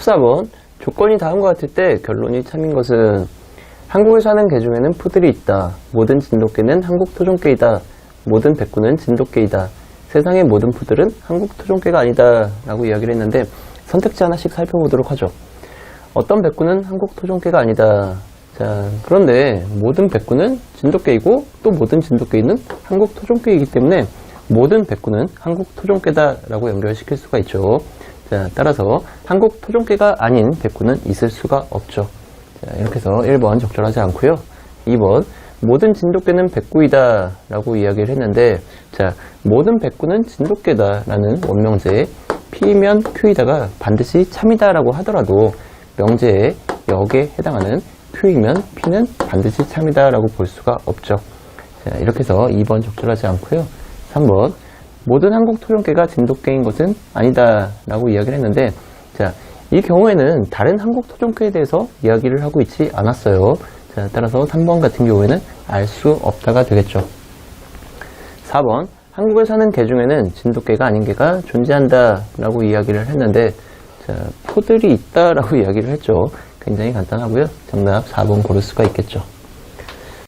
14번 조건이 다음과 같을 때 결론이 참인 것은 한국에 사는 개 중에는 푸들이 있다. 모든 진돗개는 한국 토종개이다. 모든 백구는 진돗개이다. 세상의 모든 푸들은 한국 토종개가 아니다. 라고 이야기를 했는데 선택지 하나씩 살펴보도록 하죠. 어떤 백구는 한국 토종개가 아니다. 자, 그런데 모든 백구는 진돗개이고 또 모든 진돗개는 한국 토종개이기 때문에 모든 백구는 한국 토종개다 라고 연결시킬 수가 있죠. 자, 따라서 한국 토종개가 아닌 백구는 있을 수가 없죠. 자, 이렇게 해서 1번 적절하지 않고요. 2번 모든 진돗개는 백구이다 라고 이야기를 했는데 자, 모든 백구는 진돗개다 라는 원명제에 P면 Q이다가 반드시 참이다 라고 하더라도 명제의 역에 해당하는 Q이면 P는 반드시 참이다 라고 볼 수가 없죠. 자, 이렇게 해서 2번 적절하지 않고요. 3번 모든 한국 토종개가 진돗개인 것은 아니다 라고 이야기를 했는데 자, 이 경우에는 다른 한국 토종개에 대해서 이야기를 하고 있지 않았어요. 자, 따라서 3번 같은 경우에는 알 수 없다가 되겠죠. 4번 한국에 사는 개 중에는 진돗개가 아닌 개가 존재한다 라고 이야기를 했는데 자, 포들이 있다 라고 이야기를 했죠. 굉장히 간단하고요. 정답 4번 고를 수가 있겠죠.